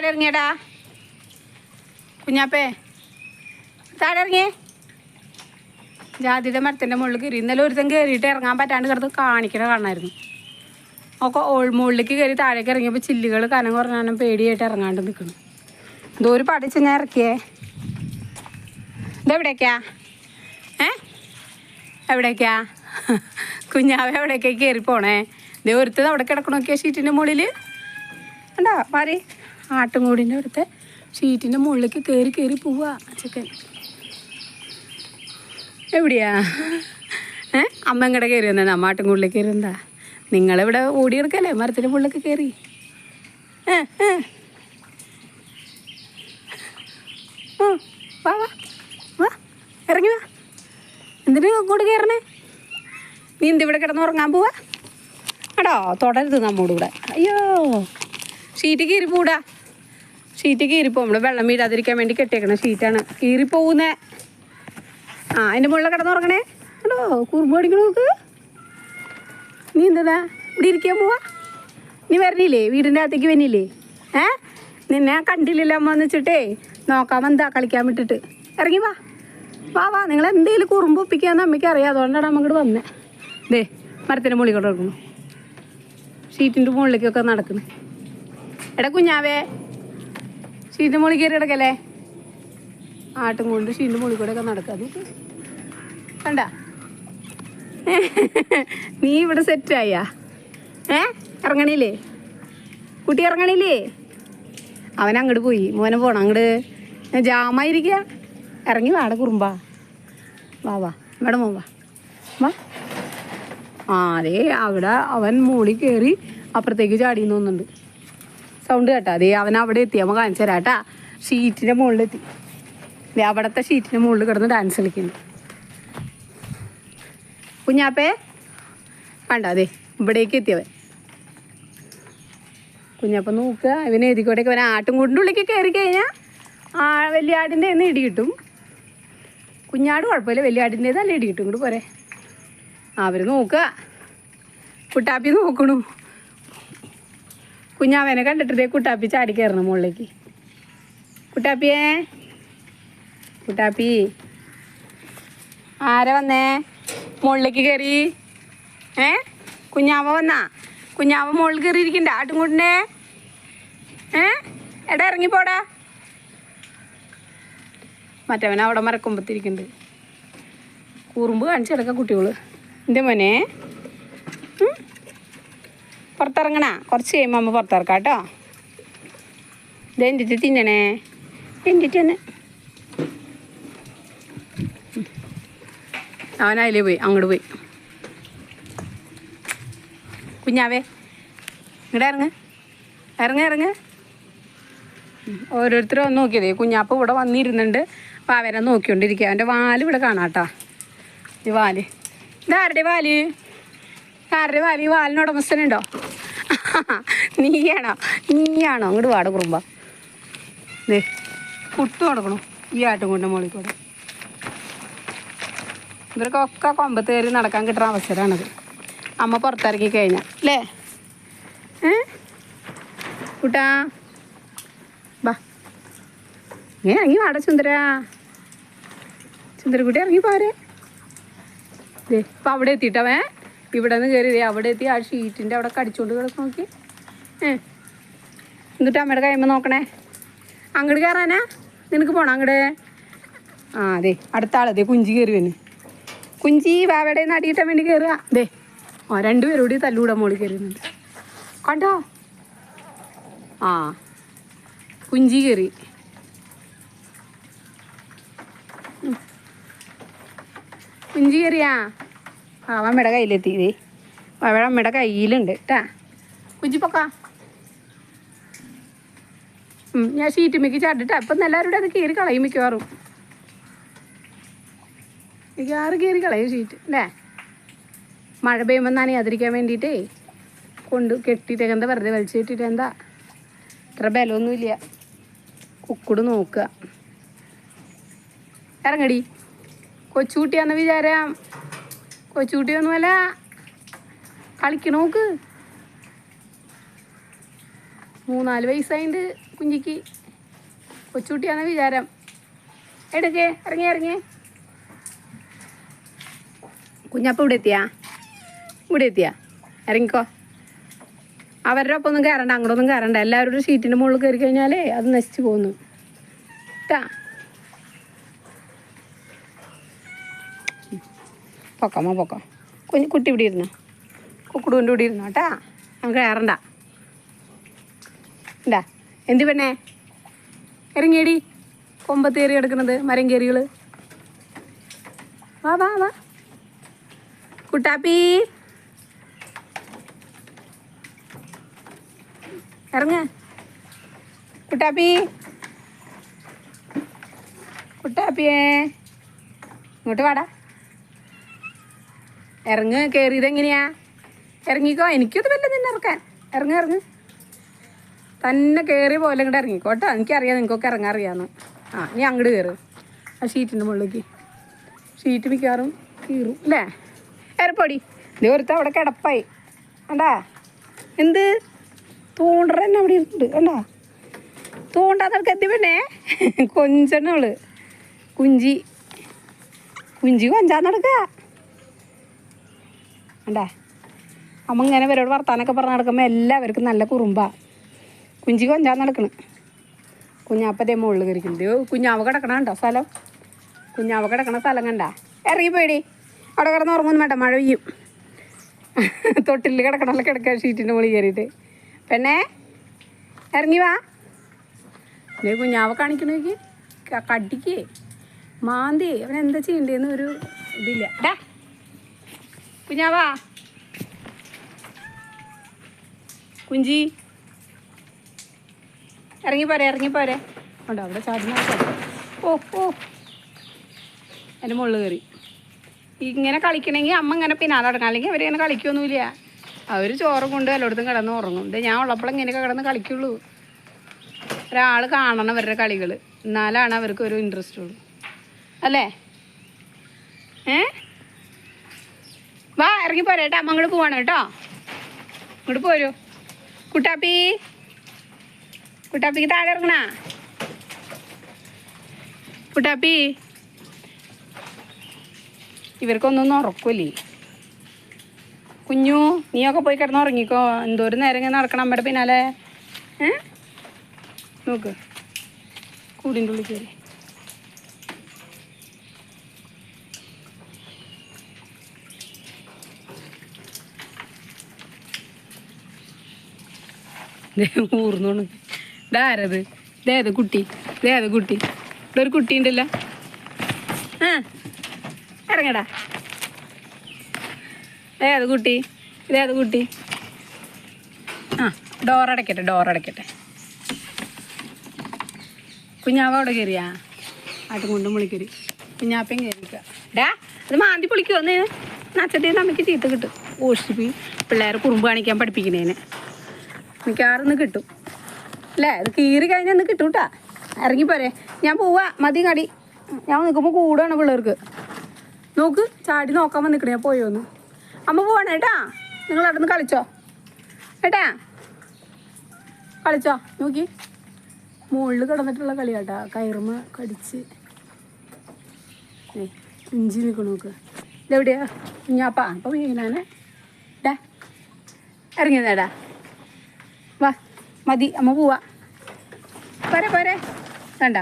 താഴെ ഇറങ്ങിയടാ കുഞ്ഞാപ്പേ താഴെ ഇറങ്ങിയേ ജാതിയുടെ മരത്തിന്റെ മുകളിൽ കയറി. ഇന്നലെ ഒരുത്തൻ കയറിയിട്ട് ഇറങ്ങാൻ പറ്റാണ്ട് കിടന്ന് കാണിക്കണ കാണായിരുന്നു. ഒക്കെ മുകളിലേക്ക് കയറി താഴേക്ക് ഇറങ്ങിയപ്പോൾ ചില്ലുകൾ കനം കുറഞ്ഞാലും പേടിയായിട്ട് ഇറങ്ങാണ്ട് നിൽക്കണം എന്തോ ഒരു പടിച്ച് ഞാൻ ഇറക്കിയേ. ഇതെവിടേക്കാ? ഏ? എവിടേക്കാ? കുഞ്ഞാവ എവിടേക്കാ കയറി പോണേ ദേ ഒരുത്തത് അവിടെ കിടക്കണോക്കിയ ഷീറ്റിന്റെ മുകളിൽ ഉണ്ടോ മാറി. ആട്ടുംകൂടിന്റെ അടുത്ത് ഷീറ്റിന്റെ മുകളിലേക്ക് കയറി കയറി പോവുക ചിക്കൻ എവിടെയാ? ഏ? അമ്മ ഇങ്ങടെ കയറി വന്നാണ് അമ്മ ആട്ടുംകൂടിലേക്ക് കയറി എന്താ നിങ്ങളിവിടെ ഓടിയെടുക്കല്ലേ മരത്തിന്റെ മുകളിലേക്ക് കയറി ഏ ഏ. വാ വാ വാ ഇറങ്ങി വാ. എന്തിനു അങ്ങോട്ട് കയറണേ നീ എന്തിവിടെ കിടന്ന് ഉറങ്ങാൻ പോവാ? എടാ തുടരുത് നമ്മോട് കൂടെ അയ്യോ ഷീറ്റ് കീറിപ്പോടാ ഷീറ്റ് കീറിപ്പോ നമ്മൾ വെള്ളം വീഴാതിരിക്കാൻ വേണ്ടി കെട്ടിയേക്കണ ഷീറ്റാണ്. കീറിപ്പോവുന്നേ. ആ അതിന്റെ മുകളിൽ കിടന്നുറങ്ങണേ ഹലോ കുറുമ്പ് അടിക്കണ നോക്ക് നീ എന്താ ഇവിടെ ഇരിക്കാൻ പോവാ? നീ വരണില്ലേ? വീടിന്റെ അകത്തേക്ക് വന്നില്ലേ ഏ? നിന്നെ കണ്ടില്ലല്ലോ അമ്മ എന്ന് വെച്ചിട്ടേ. നോക്കാൻ വന്നാ കളിക്കാൻ വിട്ടിട്ട്. ഇറങ്ങി വാ. വാ വാ. നിങ്ങൾ എന്തെങ്കിലും കുറുമ്പ് ഒപ്പിക്കാന്ന് അമ്മയ്ക്ക് അറിയാം. അതുകൊണ്ടാണ് അമ്മ ഇങ്ങോട്ട് വന്നേ. ദേ മരത്തിന്റെ മുകളിൽ കൂടെ നടക്കുന്നു ഷീറ്റിന്റെ മുകളിലേക്കൊക്കെ നടക്കുന്നു. എടാ കുഞ്ഞാവേ. ഷീറ്റിന്റെ മുകളിൽ കയറി കിടക്കല്ലേ? ആട്ടും കൊണ്ട് ഷീറ്റിന്റെ മുകളിൽ കൂടെ ഒക്കെ നടക്കാം. കണ്ട? നീ ഇവിടെ സെറ്റായാ ഏ? ഇറങ്ങണില്ലേ? കുട്ടി ഇറങ്ങണില്ലേ? അവൻ അങ്ങോട്ട് പോയി. മോനെ പോണം. അങ്ങോട്ട് ജാമായിരിക്കുക ഇറങ്ങി വാട കുറുമ്പാ. വാ വാ. ഇവിടെ മോ വാ. വാ. ആ അതേ അവിടെ അവൻ മുകളിൽ കയറി അപ്പുറത്തേക്ക് ചാടി തോന്നുന്നുണ്ട് സൗണ്ട് കേട്ടാ. അതേ അവൻ അവിടെ എത്തി. അവൻ കാണിച്ചു തരാം കേട്ടാ. ഷീറ്റിന്റെ മുകളിലെത്തി. അവിടുത്തെ ഷീറ്റിന്റെ മുകളിൽ കിടന്ന് ഡാൻസ് കളിക്കുന്നു. കുഞ്ഞാപ്പേ. വേണ്ട അതെ ഇവിടേക്ക് എത്തിയവൻ കുഞ്ഞാപ്പ നോക്കുക. ഇവനെ എതിക്കോട്ടേക്ക് ആട്ടും കൂടിന്റെ ഉള്ളിലേക്ക് കയറി കഴിഞ്ഞാൽ ആ വലിയ ആടിന്റെ നിന്ന് ഇടി കിട്ടും. കുഞ്ഞാട് കുഴപ്പമില്ല. വലിയ ആടിന്റെ നല്ല ഇടി കിട്ടും. ഇങ്ങോട്ട് പോരെ. അവർ നോക്കുക. കുട്ടാപ്പി നോക്കണു. കുഞ്ഞാവനെ കണ്ടിട്ടേ കുട്ടാപ്പി ചാടി കയറണം മുകളിലേക്ക്. കുട്ടാപ്പിയേ? കുട്ടാപ്പി. ആരാ വന്നേ? മുകളിലേക്ക് കയറി ഏ? കുഞ്ഞാവ വന്നാ? കുഞ്ഞാവ മുകളിൽ കയറി ഇരിക്കണ്ട ആട്ടുംകൂട്ടിനെ ഏ? എടാ ഇറങ്ങിപ്പോടാ. മറ്റവൻ അവിടെ മരക്കൊമ്പത്തിരിക്കുന്നുണ്ട്. കൂറുമ്പ് കാണിച്ചിടക്ക കുട്ടികൾ എന്റെ മോനെ? പുറത്തിറങ്ങണ. കുറച്ച് കഴിയുമ്പോൾ അമ്മ പുറത്തിറക്കാം കേട്ടോ. ഇത് എന്തിട്ട് തിന്നണേ? എന്തിട്ട് തന്നെ? അവൻ പോയി അങ്ങോട്ട് പോയി. കുഞ്ഞാവേ ഇങ്ങോട്ട് ഇറങ്ങ്. ഇറങ്ങ് ഇറങ്ങ്. ഓരോരുത്തരും ഒന്ന് നോക്കിയത് കുഞ്ഞാപ്പ ഇവിടെ വന്നിരുന്നുണ്ട്. അപ്പം അവരെ നോക്കിക്കൊണ്ടിരിക്കുക. അവന്റെ വാൽ ഇവിടെ കാണാം കേട്ടോ. ഈ വാൽ. ഇതാരുടെ വാൽ? ആരുടെ വാൽ? ഈ വാലിന് ഉടമസ്ഥനുണ്ടോ? നീയാണോ? നീയാണോ? അങ്ങോട്ട് വാട കുറുമ്പ. ദേ പുട്ട് കൊടുക്കണു. ഈ ആട്ടും കൊണ്ട് മോളിൽ കൂടെ. ഇവർക്കൊക്കെ കൊമ്പത്ത് കയറി നടക്കാൻ കിട്ടുന്ന അവസരമാണത് അമ്മ പുറത്തിറക്കി കഴിഞ്ഞ. അല്ലേ? ഏ? കുട്ടാ. ബാ ഇങ്ങനെ ഇറങ്ങി വാട സുന്ദര. ചുന്ദരക്കുട്ടി ഇറങ്ങി പോരെ. ഇപ്പം അവിടെ എത്തിയിട്ടവേ ഇവിടെ നിന്ന് കയറി അവിടെ എത്തി ആ ഷീറ്റിന്റെ അവിടെ കടിച്ചുകൊണ്ട് കിടക്കും നോക്കി. ഏ എന്നിട്ട് അമ്മയുടെ കഴിയുമ്പോൾ നോക്കണേ. അങ്ങോട്ട് കയറാനാ നിനക്ക് പോണം അങ്ങോട്ട് ആ അതെ അടുത്ത ആളതെ കുഞ്ചി കയറി വന്ന്. കുഞ്ചി വാവയുടെ നടിയിട്ടാൻ വേണ്ടി കയറുക അതെ ആ രണ്ടുപേരും കൂടി തല്ലൂടെ മോളിൽ കയറുന്നുണ്ട് കണ്ടോ? ആ കുഞ്ചി കയറി കുഞ്ചി കയറിയാ ആ അമ്മയുടെ കയ്യിലെത്തി അവയുടെ അമ്മയുടെ കയ്യിലുണ്ട് കേട്ടാ കുജിപ്പൊക്കാ ഞാൻ ഉം, ഞാൻ ചാട്ടിട്ടാ ചാടിട്ടാ. ഇപ്പം എല്ലാവരും അത് കീറി കളയും മിക്കവാറും. മിക്കവാറും കീറി കളയും ഷീറ്റ് അല്ലേ മഴ പെയ്യുമ്പോൾ നനയാതിരിക്കാൻ വേണ്ടിയിട്ടേ കൊണ്ട് കെട്ടിയിട്ടൊക്കെ എന്താ വെറുതെ വലിച്ചു കെട്ടിയിട്ട് എന്താ? ഇത്ര ബലമൊന്നുമില്ല. കുക്കുട് നോക്കുക. ഇറങ്ങടി. കൊച്ചുകുട്ടിയാന്ന് വിചാരം കൊച്ചുകുട്ടിയൊന്നുമല്ല കളിക്കണോക്ക് മൂന്നാൽ വയസ്സായിട്ട് കുഞ്ഞിക്ക്. കൊച്ചുകുട്ടിയാണ് വിചാരം. എടുക്കേ ഇറങ്ങി ഇറങ്ങി. കുഞ്ഞപ്പം ഇവിടെ എത്തിയാ? ഇവിടെ എത്തിയാ? ഇറങ്ങിക്കോ. അവരുടെ ഒപ്പം ഒന്നും കയറണ്ട അങ്ങോട്ടൊന്നും കയറണ്ട. എല്ലാവരും ഒരു ഷീറ്റിന്റെ മുകളിൽ കയറി കഴിഞ്ഞാലേ അത് നശിച്ചു പോകുന്നു. കേട്ടാ പൊക്കമ്മ പൊക്കോ. കുഞ്ഞു കുട്ടി ഇവിടെ ഇരുന്നു? കുക്കുടുവിന്റെ ഇവിടെ ഇരുന്നോ കേട്ടാ? നമുക്ക് കയറണ്ട എന്താ എന്ത് പെണ്ണേ? ഇറങ്ങിയടി. കൊമ്പത്തേറി എടുക്കുന്നത് മരം കയറികൾ വാ വാ വാ. കുട്ടാപ്പി. ഇറങ്ങ. കുട്ടാപ്പി. കുട്ടാപ്പിയേ. ഇങ്ങോട്ട് വാടാ. ഇറങ്ങ് കയറിയത് എങ്ങനെയാ? ഇറങ്ങിക്കോ എനിക്കത് വല്ല നിന്നെ ഇറക്കാൻ. ഇറങ്ങ് ഇറങ്ങ്. തന്നെ കയറിയ പോലെ ഇങ്ങോട്ട് ഇറങ്ങിക്കോട്ടോ എനിക്കറിയാം നിങ്ങൾക്കൊക്കെ ഇറങ്ങാൻ അറിയാമെന്ന് ആ നീ അങ്ങോട്ട് കയറ് ആ ഷീറ്റിന്റെ മുകളിലേക്ക്. ഷീറ്റ് മിക്കവാറും കീറും അല്ലേ? ഏറെപ്പൊടി ഇത് ഒരുത്ത അവിടെ കിടപ്പായി. കണ്ടാ? എന്ത്? തൂണ്ടറ തന്നെ അവിടെ ഇരുന്നുണ്ട് കണ്ടാ? തൂണ്ടാത്തവർക്ക് എത്തി പെണ്ണേ? കൊഞ്ചണവൾ കുഞ്ചി. കുഞ്ചി കൊഞ്ചാൻ നടക്കുക കണ്ടാ? അമ്മ ഇങ്ങനെ ഇവരോട് വർത്താനൊക്കെ പറഞ്ഞ് നടക്കുമ്പോൾ എല്ലാവർക്കും നല്ല കുറുമ്പ. കുഞ്ചി കൊഞ്ചാൻ നടക്കണ്. കുഞ്ഞാപ്പതേ മുകളിൽ കയറിക്കുന്നത് കുഞ്ഞാവ് കിടക്കണ കണ്ടോ സ്ഥലം? കുഞ്ഞാവ് കിടക്കണ സ്ഥലം കണ്ട? ഇറങ്ങി പേടി അവിടെ കിടന്ന് ഉറങ്ങുന്നു വേണ്ട മഴ പെയ്യും. തൊട്ടിൽ കിടക്കണമല്ലോ കിടക്കാൻ ഷീറ്റിന്റെ മുകളിൽ കയറിയിട്ട് പെണ്ണേ ഇറങ്ങി വാ. ദേ കുഞ്ഞാവ് കാണിക്കണമെങ്കിൽ കടിക്ക്. മാന്തി അവനെന്താ എന്താ ചെയ്യണ്ടേന്ന് ഒരു ഇതില്ല. ഡാ കുഞ്ഞാവാ. കുഞ്ചി. ഇറങ്ങി പോരെ ഇറങ്ങി പോരെ. ഉണ്ടോ അവിടെ ചാടുന്ന ഓ ഓ. എന്റെ മുകളിൽ കയറി ഇങ്ങനെ കളിക്കണമെങ്കിൽ അമ്മ ഇങ്ങനെ പിന്നാലെ തുടങ്ങും അല്ലെങ്കിൽ അവരിങ്ങനെ കളിക്കൊന്നുമില്ല. അവർ ചോറ് കൊണ്ട് എല്ലായിടത്തും കിടന്ന് ഉറങ്ങും. ഇത് ഞാൻ ഉള്ളപ്പോൾ ഇങ്ങനെയൊക്കെ കിടന്ന് കളിക്കുള്ളൂ. ഒരാൾ കാണണം അവരുടെ കളികൾ എന്നാലാണ് അവർക്ക് ഒരു ഇൻട്രസ്റ്റ് ഉള്ളൂ. അല്ലേ? ഏ? വാ ഇറങ്ങി പോരാ കേട്ടോ. അമ്മ അങ്ങോട്ട് പോവാണ് കേട്ടോ. ഇങ്ങോട്ട് പോരൂ. കുട്ടാപ്പി. കുട്ടാപ്പിക്ക് താഴെ ഇറങ്ങണ. കുട്ടാപ്പി. ഇവർക്കൊന്നും ഉറക്കൂലേ കുഞ്ഞു നീയൊക്കെ പോയി കിടന്ന് ഉറങ്ങിക്കോ. എന്തോരം നേരം ഇങ്ങനെ നടക്കണം അമ്മയുടെ പിന്നാലെ. ഏ? നോക്ക്. കൂടിന്റെ ഉള്ളിൽ കയറി. ഊർന്നോണ്. ഇതാരത് ഇതേത് കുട്ടി? ഇതേത് കുട്ടി? ഇവിടെ ഒരു കുട്ടി ഉണ്ടല്ല. ആ ഇറങ്ങടാ. ഏത് കുട്ടി? ഇതേത് കുട്ടി? ആ ഡോർ അടയ്ക്കട്ടെ ഡോർ അടയ്ക്കട്ടെ. കുഞ്ഞാവ അവിടെ കയറിയാ ആട്ടും കൊണ്ടും വിളിക്കരി കുഞ്ഞാപ്പയും കയറിക്കുക ഡാ അത് മാന്തി പൊളിക്കുമോ ഒന്ന്? നച്ചത്തെ നമുക്ക് ചീത്ത കിട്ടും. ഓഷിപ്പി പിള്ളേരെ കുറുമ്പ് കാണിക്കാൻ പഠിപ്പിക്കുന്നതിന് മിക്കവാറും കിട്ടും. അല്ലേ? ഇത് കീറി കഴിഞ്ഞാൽ ഒന്ന് കിട്ടും കേട്ടാ ഇറങ്ങിപ്പോരെ ഞാൻ പോവാ. മതി കടി. ഞാൻ നിൽക്കുമ്പോൾ കൂടാണ് പിള്ളേർക്ക്. നോക്ക് ചാടി നോക്കാൻ വന്നിക്കണേ. ഞാൻ പോയോന്ന് അമ്മ പോവാണ് കേട്ടാ നിങ്ങൾ അവിടെ നിന്ന് കളിച്ചോ? കേട്ടാ കളിച്ചോ? നോക്കി. മുകളിൽ കിടന്നിട്ടുള്ള കളി കേട്ടാ കയറുമ കടിച്ച് ഇഞ്ചി നിൽക്കണ നോക്ക്. ഇതെവിടെയാ? കുഞ്ഞാപ്പാ. അപ്പം വീണാനെ ഡാ. ഇറങ്ങിയതാടാ മതി അമ്മ പോവാ. പോരെ പോരെ വേണ്ട